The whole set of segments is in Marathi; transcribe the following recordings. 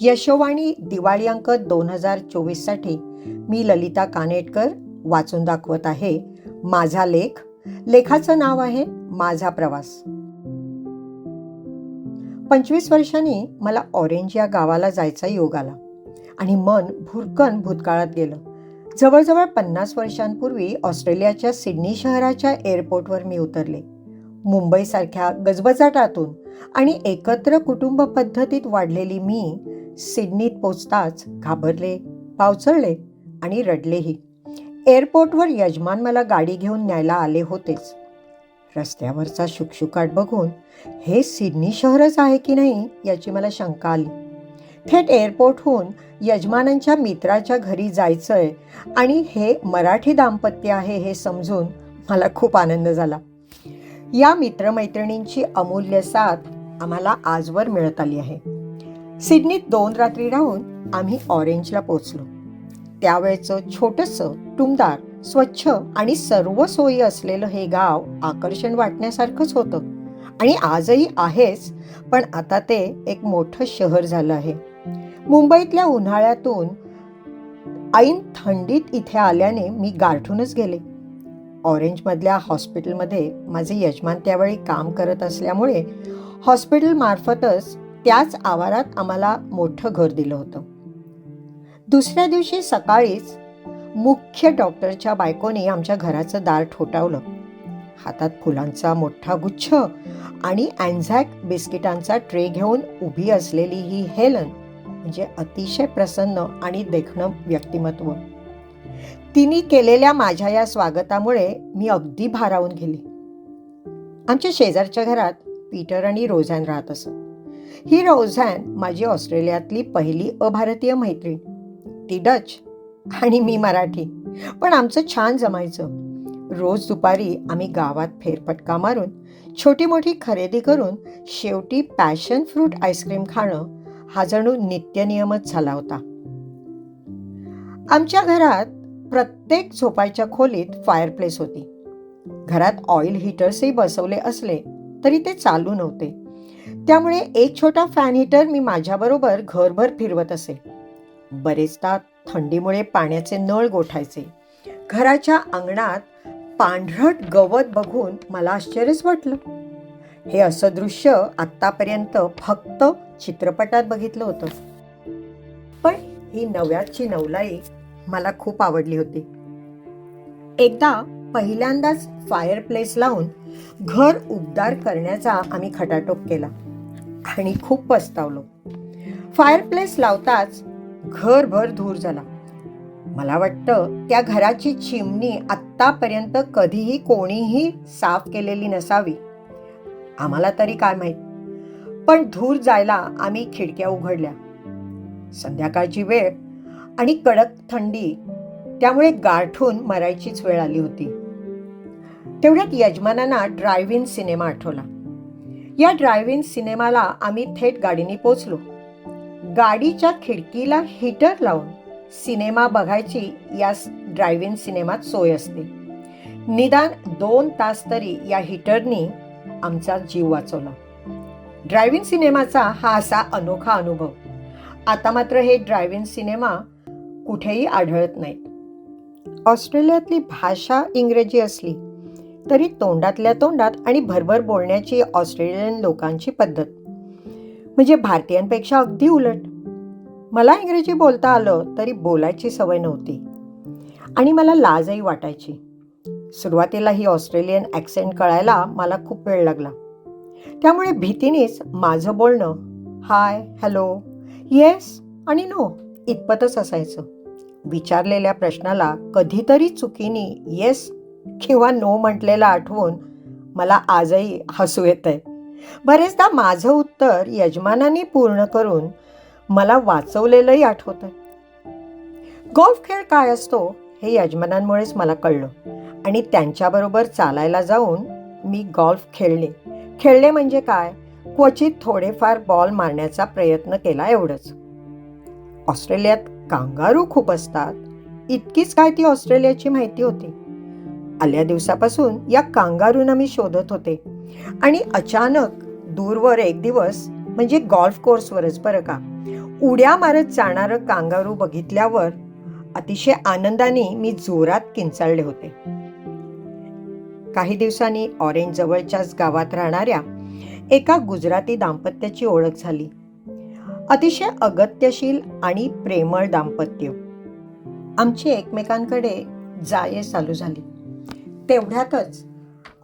यशोवाणी दिवाळी अंक दोन हजार चोवीससाठी मी ललिता कानेटकर वाचून दाखवत आहे. माझा लेख लेखाचं नाव आहे माझा प्रवास. पंचवीस वर्षांनी मला ऑरेंज या गावाला जायचा योग आला आणि मन भुरकन भूतकाळात गेलं. जवळजवळ पन्नास वर्षांपूर्वी ऑस्ट्रेलियाच्या सिडनी शहराच्या एअरपोर्टवर मी उतरले. मुंबईसारख्या गजबजाटातून आणि एकत्र कुटुंब पद्धतीत वाढलेली मी सिडनीत पोचताच घाबरले पावचळले आणि रडलेही. एअरपोर्टवर यजमान मला गाडी घेऊन न्यायला आले होतेच. रस्त्यावरचा शुकशुकाट बघून हे सिडनी शहरच आहे की नाही याची मला शंका आली. थेट एअरपोर्टहून यजमानांच्या मित्राच्या घरी जायचंय आणि हे मराठी दाम्पत्य आहे हे समजून मला खूप आनंद झाला. या मित्रमैत्रिणींची अमूल्य साथ आम्हाला आजवर मिळत आली आहे. सिडनीत दोन रात्री राहून आम्ही ऑरेंजला पोचलो त्यावेळचं छोटंसं टुमदार स्वच्छ आणि सर्व सोयी असलेलं हे गाव आकर्षण वाटण्यासारखंच होतं. आणि आजही आहेच पण आता ते एक मोठं शहर झालं आहे. मुंबईतल्या उन्हाळ्यातून ऐन थंडीत इथे आल्याने मी गारठूनच गेले. ऑरेंजमधल्या हॉस्पिटलमध्ये माझे यजमान त्यावेळी काम करत असल्यामुळे हॉस्पिटलमार्फतच त्याच आवारात आम्हाला मोठं घर दिलं होतं. दुसऱ्या दिवशी सकाळीच मुख्य डॉक्टरच्या बायकोने आमच्या घराचं दार ठोठावलं. हातात फुलांचा मोठा गुच्छ आणि अँझॅक बिस्किटांचा ट्रे घेऊन उभी असलेली ही हेलन म्हणजे अतिशय प्रसन्न आणि देखणं व्यक्तिमत्व. तिने केलेल्या माझ्या या स्वागतामुळे मी अगदी भारावून गेली. आमच्या शेजारच्या घरात पीटर आणि रोझॅन राहत असत. ही रोझॅन माझी ऑस्ट्रेलियातली पहिली अभारतीय मैत्रीण. ती डच आणि मी मराठी. पण आमचं छान जमायचं. रोज दुपारी आम्ही गावात फेरफटका मारून छोटी मोठी खरेदी करून शेवटी पॅशन फ्रूट आईस्क्रीम खाणं हा जणू नित्यनियमच झाला होता. आमच्या घरात प्रत्येक झोपायच्या खोलीत फायरप्लेस होती. घरात ऑइल हीटर्सही बसवले असले तरी ते चालू नव्हते. त्यामुळे एक छोटा फॅन हीटर मी माझ्याबरोबर घरभर फिरवत असे. बरेचदा थंडीमुळे पाण्याचे नळ गोठायचे. घराच्या अंगणात पांढरट गवत बघून मला आश्चर्यच वाटलं. हे असं दृश्य आत्तापर्यंत फक्त चित्रपटात बघितलं होतं. पण ही नव्याची नवलाई मला खूप आवडली होती. एकदा पहिल्यांदाच फायर प्लेस लावून घर उबदार करण्याचा आम्ही खटाटोप केला आणि खूप पस्तावलो. फायर प्लेस लावताच घरभर धूर झाला. मला वाटतं त्या घराची चिमणी आत्तापर्यंत कधीही कोणीही साफ केलेली नसावी. आम्हाला तरी काय माहीत? पण धूर जायला आम्ही खिडक्या उघडल्या. संध्याकाळची वेळ आणि कडक थंडी त्यामुळे गारठून मरायचीच वेळ आली होती. तेवढ्यात यजमानांना ड्राईव्ह इन सिनेमा आठवला. या ड्राईव्ह इन सिनेमाला आम्ही थेट गाडीने पोचलो गाडीच्या खिडकीला हीटर लावून सिनेमा बघायची या ड्राईव्ह इन सिनेमात सोय असते. निदान दोन तास तरी या हीटरनी आमचा जीव वाचवला. ड्राईव्ह इन सिनेमाचा हा असा अनोखा अनुभव. आता मात्र हे ड्राईव्ह इन सिनेमा कुठेही आढळत नाहीत ऑस्ट्रेलियातली भाषा इंग्रजी असली तरी तोंडातल्या तोंडात आणि भरभर बोलण्याची ऑस्ट्रेलियन लोकांची पद्धत. म्हणजे भारतीयांपेक्षा अगदी उलट. मला इंग्रजी बोलता आलं तरी बोलायची सवय नव्हती. आणि मला लाजही वाटायची. सुरुवातीला ही ऑस्ट्रेलियन ॲक्सेंट कळायला मला खूप वेळ लागला. त्यामुळे भीतीनेच माझं बोलणं हाय हॅलो येस आणि नो इतपतच असायचं. विचारलेल्या प्रश्नाला कधीतरी चुकीने येस किंवा नो म्हटलेलं आठवून मला आजही हसू येत आहे बरेचदा माझं उत्तर यजमानांनी पूर्ण करून मला वाचवलेलंही आठवत आहे गोल्फ खेळ काय असतो हे यजमानांमुळेच मला कळलं आणि त्यांच्याबरोबर चालायला जाऊन मी गोल्फ खेळले. खेळले म्हणजे काय? क्वचित थोडेफार बॉल मारण्याचा प्रयत्न केला एवढंच. ऑस्ट्रेलियात कांगारू खूप असतात. इतकीच काय ती ऑस्ट्रेलियाची माहिती होती. आल्या दिवसापासून या कांगारूंना मी शोधत होते. आणि अचानक दूरवर एक दिवस म्हणजे गॉल्फ कोर्सवरच बरं का उड्या मारत जाणारं कांगारू बघितल्यावर अतिशय आनंदाने मी जोरात किंचाळले होते. काही दिवसांनी ऑरेंज जवळच्याच गावात राहणाऱ्या एका गुजराती दाम्पत्याची ओळख झाली. अतिशय अगत्यशील आणि प्रेमळ दाम्पत्य. आमची एकमेकांकडे जाये चालू झाली. तेवढ्यातच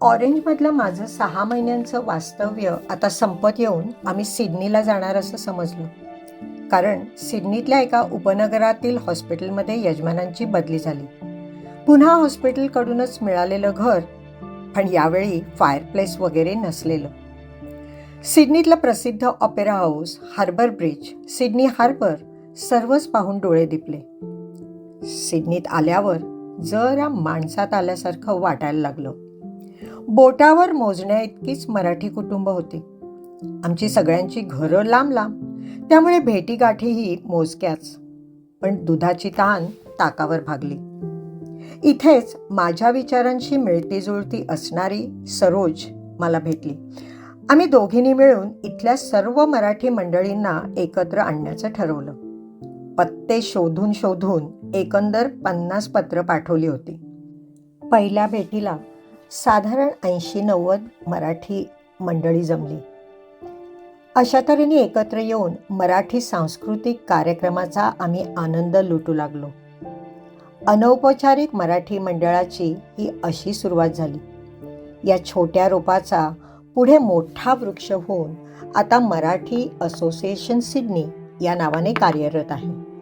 ऑरेंजमधलं माझं सहा महिन्यांचं वास्तव्य आता संपत येऊन आम्ही सिडनीला जाणार असं समजलं. कारण सिडनीतल्या एका उपनगरातील हॉस्पिटलमध्ये यजमानांची बदली झाली. पुन्हा हॉस्पिटलकडूनच मिळालेलं घर पण यावेळी फायरप्लेस वगैरे नसलेलं. सिडनीतलं प्रसिद्ध opera house harbour bridge Sydney harbour सर्वच पाहून डोळे दिपले. सिडनीत आल्यावर जरा माणसात आल्यासारखं वाटायला लागलं. बोटावर मोजण्या इतकीच मराठी कुटुंब होती. आमची सगळ्यांची घरं लांब लांब त्यामुळे भेटीगाठीही मोजक्याच. पण दुधाची तहान ताकावर भागली. इथेच माझ्या विचारांशी मिळती जुळती असणारी सरोज मला भेटली. आम्ही दोघींनी मिळून इथल्या सर्व मराठी मंडळींना एकत्र आणण्याचं ठरवलं. पत्ते शोधून शोधून एकंदर पन्नास पत्र पाठवली होती. पहिल्या भेटीला साधारण ऐंशी नव्वद मराठी मंडळी जमली. अशा तऱ्हेने एकत्र येऊन मराठी सांस्कृतिक कार्यक्रमाचा आम्ही आनंद लुटू लागलो. अनौपचारिक मराठी मंडळाची ही अशी सुरुवात झाली. या छोट्या रोपाचा पुढे मोठा वृक्ष होऊन आता मराठी असोसिएशन सिडनी या नावाने कार्यरत आहे.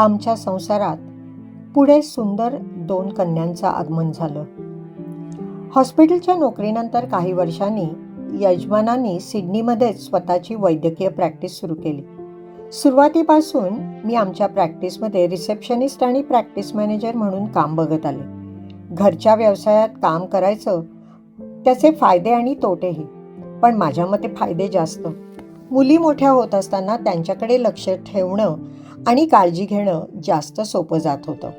आमच्या संसारात पुढे सुंदर दोन कन्यांचं आगमन झालं. हॉस्पिटलच्या नोकरीनंतर काही वर्षांनी यजमानांनी सिडनीमध्येच स्वतःची वैद्यकीय प्रॅक्टिस सुरू केली. सुरुवातीपासून मी आमच्या प्रॅक्टिसमध्ये रिसेप्शनिस्ट आणि प्रॅक्टिस मॅनेजर म्हणून काम बघत आले. घरच्या व्यवसायात काम करायचं त्याचे फायदे आणि तोटेही पण माझ्या मते फायदे जास्त. मुली मोठ्या होत असताना त्यांच्याकडे लक्ष ठेवणं आणि काळजी घेणं जास्त सोपं जात होतं.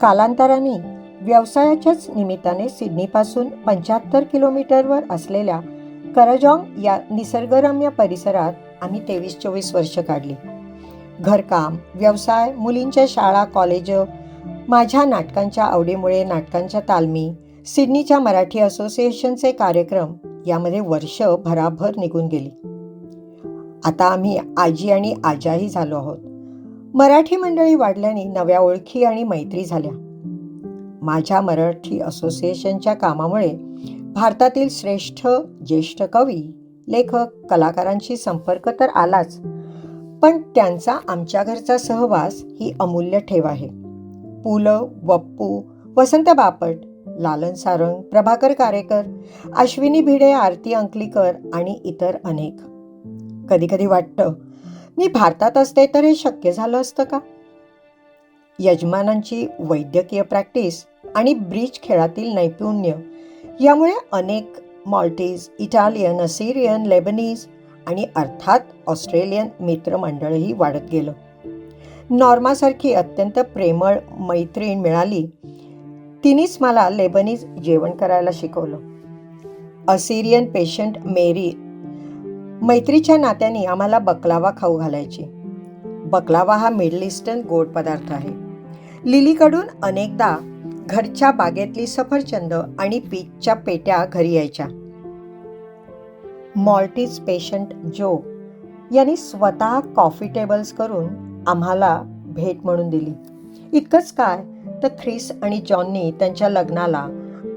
कालांतराने व्यवसायाच्याच निमित्ताने सिडनीपासून पंच्याहत्तर किलोमीटरवर असलेल्या करजॉंग या निसर्गरम्य परिसरात आम्ही तेवीस चोवीस वर्ष काढली. घरकाम व्यवसाय मुलींच्या शाळा कॉलेज माझ्या नाटकांच्या आवडीमुळे नाटकांच्या तालमी सिडनीच्या मराठी असोसिएशनचे कार्यक्रम यामध्ये वर्ष भराभर निघून गेली. आता आम्ही आजी आणि आजाही झालो आहोत. मराठी मंडळी वाढल्याने नव्या ओळखी आणि मैत्री झाल्या. माझ्या मराठी असोसिएशनच्या कामामुळे भारतातील श्रेष्ठ ज्येष्ठ कवी लेखक कलाकारांशी संपर्क तर आलाच पण त्यांचा आमच्या घरचा सहवास ही अमूल्य ठेव आहे. पु ल वप्पू वसंत बापट लालन सारंग प्रभाकर कारेकर अश्विनी भिडे आरती अंकलीकर आणि इतर अनेक. कधीकधी वाटतं मी भारतात असते तर हे शक्य झालं असतं का? यजमानांची वैद्यकीय प्रॅक्टिस आणि ब्रिज खेळातील नैपुण्य यामुळे अनेक मॉल्टीज इटालियन असिरियन लेबनीज आणि अर्थात ऑस्ट्रेलियन मित्रमंडळही वाढत गेलं. नॉर्मासारखी अत्यंत प्रेमळ मैत्रीण मिळाली. तिनेच मला लेबनीज जेवण करायला शिकवलं. असिरियन पेशंट मेरी मैत्रीच्या नात्याने आम्हाला बकलावा खाऊ घालायची. बकलावा हा मिडल ईस्टर्न गोड पदार्थ आहे. लिलीकडून अनेकदा घरच्या बागेतली सफरचंद आणि पीचच्या पेट्या घरी यायच्या. मॉल्टीज पेशंट जो यांनी स्वतः कॉफी टेबल्स करून आम्हाला भेट म्हणून दिली. इतकंच काय तर ख्रिस आणि जॉननी त्यांच्या लग्नाला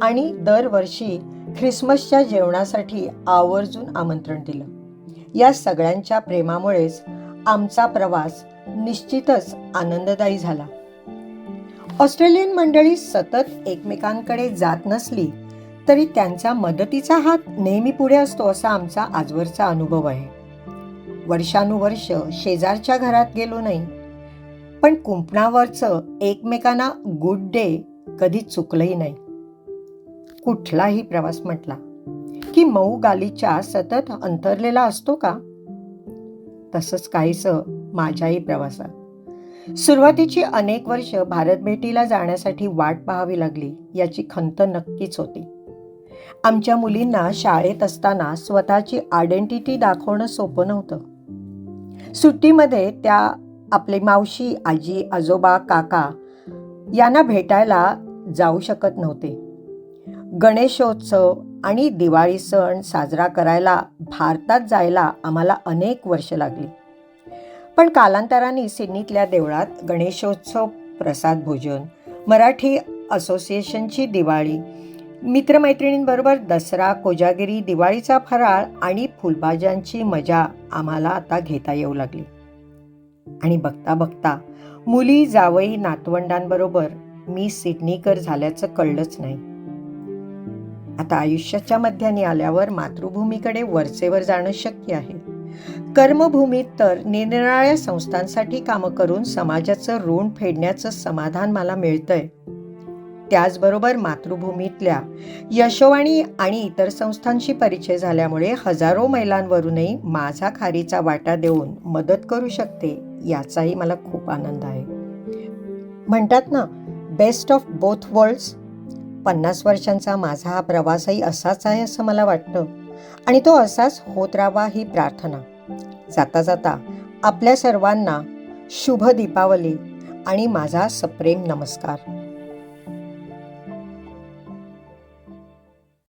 आणि दरवर्षी ख्रिसमसच्या जेवणासाठी आवर्जून आमंत्रण दिलं. या सगळ्यांच्या प्रेमामुळेच आमचा प्रवास निश्चितच आनंददायी झाला. ऑस्ट्रेलियन मंडळी सतत एकमेकांकडे जात नसली तरी त्यांचा मदतीचा हात नेहमी पुढे असतो असा आमचा आजवरचा अनुभव आहे. वर्षानुवर्ष शेजारच्या घरात गेलो नाही पण कुंपणावरचं एकमेकांना गुड डे कधी चुकलंही नाही. कुठलाही प्रवास म्हटला की मऊ गालीच्या सतत अंतरलेला असतो का? तसंच काहीस माझ्याही प्रवासात. सुरुवातीची अनेक वर्ष भारत भेटीला जाण्यासाठी वाट पाहावी लागली याची खंत नक्कीच होती. आमच्या मुलींना शाळेत असताना स्वतःची आयडेंटिटी दाखवणं सोपं नव्हतं. सुट्टीमध्ये त्या आपले मावशी आजी आजोबा काका यांना भेटायला जाऊ शकत नव्हते. गणेशोत्सव आणि दिवाळी सण साजरा करायला भारतात जायला आम्हाला अनेक वर्ष लागली. पण कालांतराने सिडनीतल्या देवळात गणेशोत्सव प्रसाद भोजन मराठी असोसिएशनची दिवाळी मित्रमैत्रिणींबरोबर दसरा कोजागिरी दिवाळीचा फराळ आणि फुलभाज्यांची मजा आम्हाला आता घेता येऊ लागली. आणि बघता बघता मुली जावई नातवंडांबरोबर मी सिडनीकर झाल्याचं कळलंच नाही. आता आयुष्याच्या मध्याने आल्यावर मातृभूमीकडे वरचेवर जाणं शक्य आहे. कर्मभूमीत तर निरनिराळ्या संस्थांसाठी कामं करून समाजाचं ऋण फेडण्याचं समाधान मला मिळतंय. त्याचबरोबर मातृभूमीतल्या यशोवाणी आणि इतर संस्थांशी परिचय झाल्यामुळे हजारो महिलांवरूनही माझा खारीचा वाटा देऊन मदत करू शकते याचाही मला खूप आनंद आहे. म्हणतात ना बेस्ट ऑफ बोथ वर्ल्ड्स पन्नास वर्षांचा माझा हा प्रवासही असाच आहे असं मला वाटतं. आणि तो असाच होत राहावा ही प्रार्थना. जाता जाता आपल्या सर्वांना शुभ दीपावली आणि माझा सप्रेम नमस्कार.